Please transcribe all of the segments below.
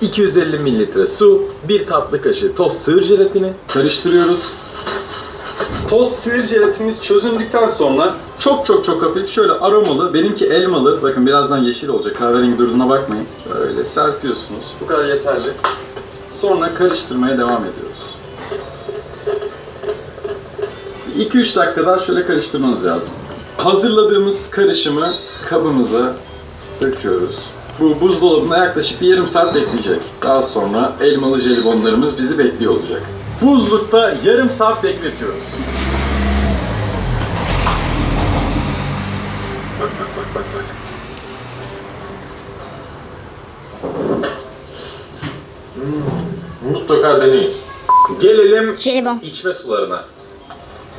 250 mililitre su, bir tatlı kaşığı toz sığır jelatini karıştırıyoruz. Toz sığır jelatininiz çözündükten sonra çok çok çok hafif şöyle aromalı, benimki elmalı, bakın birazdan yeşil olacak, kahverengi durduğuna bakmayın. Şöyle serpiyorsunuz, bu kadar yeterli. Sonra karıştırmaya devam ediyoruz. 2-3 dakikadan şöyle karıştırmanız lazım. Hazırladığımız karışımı kabımıza döküyoruz. Bu buzdolabında yaklaşık bir yarım saat bekleyecek. Daha sonra elmalı jelibonlarımız bizi bekliyor olacak. Buzlukta yarım saat bekletiyoruz. Bak bak bak bak bak. Hmm, Mutlaka deneyin. Gelelim Jelibon. içme sularına.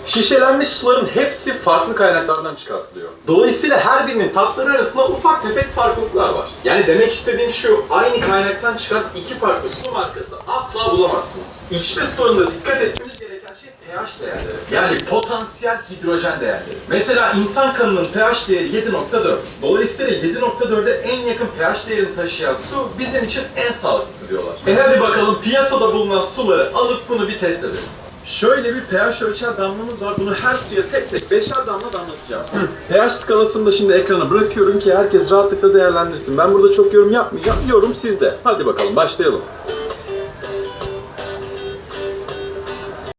Şişelenmiş suların hepsi farklı kaynaklardan çıkartılıyor. Dolayısıyla her birinin tatları arasında ufak tefek farklılıklar var. Yani demek istediğim şu, aynı kaynaktan çıkan iki farklı su markası asla bulamazsınız. İçme sularında dikkat etmeniz gereken şey pH değerleri. Yani potansiyel hidrojen değerleri. Mesela insan kanının pH değeri 7.4. Dolayısıyla 7.4'e en yakın pH değerini taşıyan su bizim için en sağlıklısı diyorlar. E hadi bakalım piyasada bulunan suları alıp bunu bir test edelim. Şöyle bir pH ölçer damlamız var. Bunu her suya tek tek beşer damla damlatacağım. pH skalasını da şimdi ekrana bırakıyorum ki herkes rahatlıkla değerlendirsin. Ben burada çok yorum yapmayacağım. Yorum sizde. Hadi bakalım başlayalım.